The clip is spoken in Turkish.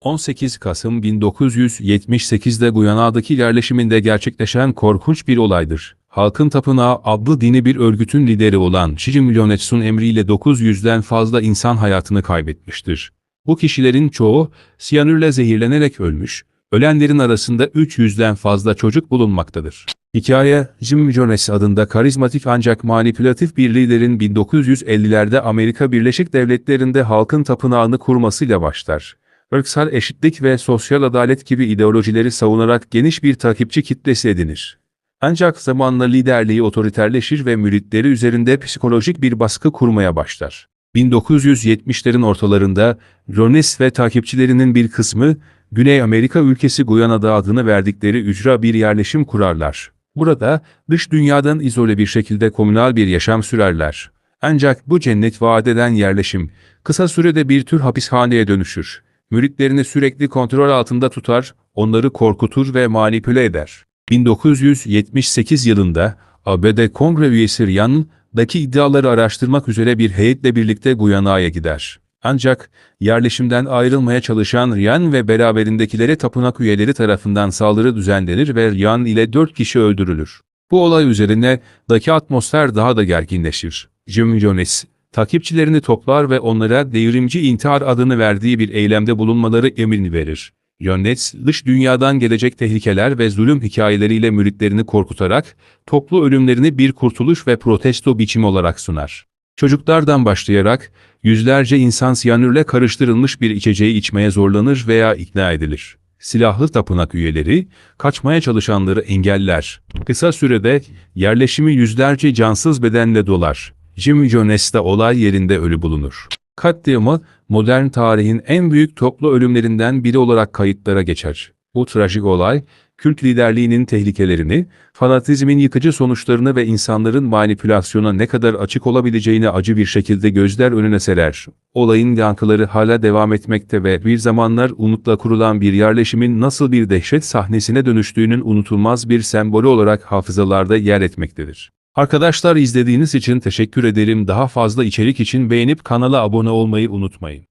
18 Kasım 1978'de Guyana'daki yerleşiminde gerçekleşen korkunç bir olaydır. Halkın Tapınağı adlı dini bir örgütün lideri olan Shiji Yonetsu'nun emriyle 900'den fazla insan hayatını kaybetmiştir. Bu kişilerin çoğu siyanürle zehirlenerek ölmüş, ölenlerin arasında 300'den fazla çocuk bulunmaktadır. Hikaye, Jim Jones adında karizmatik ancak manipülatif bir liderin 1950'lerde Amerika Birleşik Devletleri'nde halkın tapınağını kurmasıyla başlar. Irksal eşitlik ve sosyal adalet gibi ideolojileri savunarak geniş bir takipçi kitlesi edinir. Ancak zamanla liderliği otoriterleşir ve müritleri üzerinde psikolojik bir baskı kurmaya başlar. 1970'lerin ortalarında Jones ve takipçilerinin bir kısmı Güney Amerika ülkesi Guyana'da adını verdikleri ücra bir yerleşim kurarlar. Burada dış dünyadan izole bir şekilde komünal bir yaşam sürerler. Ancak bu cennet vaat eden yerleşim kısa sürede bir tür hapishaneye dönüşür. Müritlerini sürekli kontrol altında tutar, onları korkutur ve manipüle eder. 1978 yılında ABD Kongre üyesi Ryan'daki iddiaları araştırmak üzere bir heyetle birlikte Guyana'ya gider. Ancak yerleşimden ayrılmaya çalışan Ryan ve beraberindekilere tapınak üyeleri tarafından saldırı düzenlenir ve Ryan ile 4 kişi öldürülür. Bu olay üzerine daki atmosfer daha da gerginleşir. Jim Jones, takipçilerini toplar ve onlara devrimci intihar adını verdiği bir eylemde bulunmaları emrini verir. Jones, dış dünyadan gelecek tehlikeler ve zulüm hikayeleriyle müritlerini korkutarak, toplu ölümlerini bir kurtuluş ve protesto biçimi olarak sunar. Çocuklardan başlayarak, yüzlerce insan siyanürle karıştırılmış bir içeceği içmeye zorlanır veya ikna edilir. Silahlı tapınak üyeleri, kaçmaya çalışanları engeller. Kısa sürede yerleşimi yüzlerce cansız bedenle dolar. Jim Jones de olay yerinde ölü bulunur. Katliamı, modern tarihin en büyük toplu ölümlerinden biri olarak kayıtlara geçer. Bu trajik olay, kült liderliğinin tehlikelerini, fanatizmin yıkıcı sonuçlarını ve insanların manipülasyona ne kadar açık olabileceğini acı bir şekilde gözler önüne serer. Olayın yankıları hala devam etmekte ve bir zamanlar umutla kurulan bir yerleşimin nasıl bir dehşet sahnesine dönüştüğünün unutulmaz bir sembolü olarak hafızalarda yer etmektedir. Arkadaşlar izlediğiniz için teşekkür ederim. Daha fazla içerik için beğenip kanala abone olmayı unutmayın.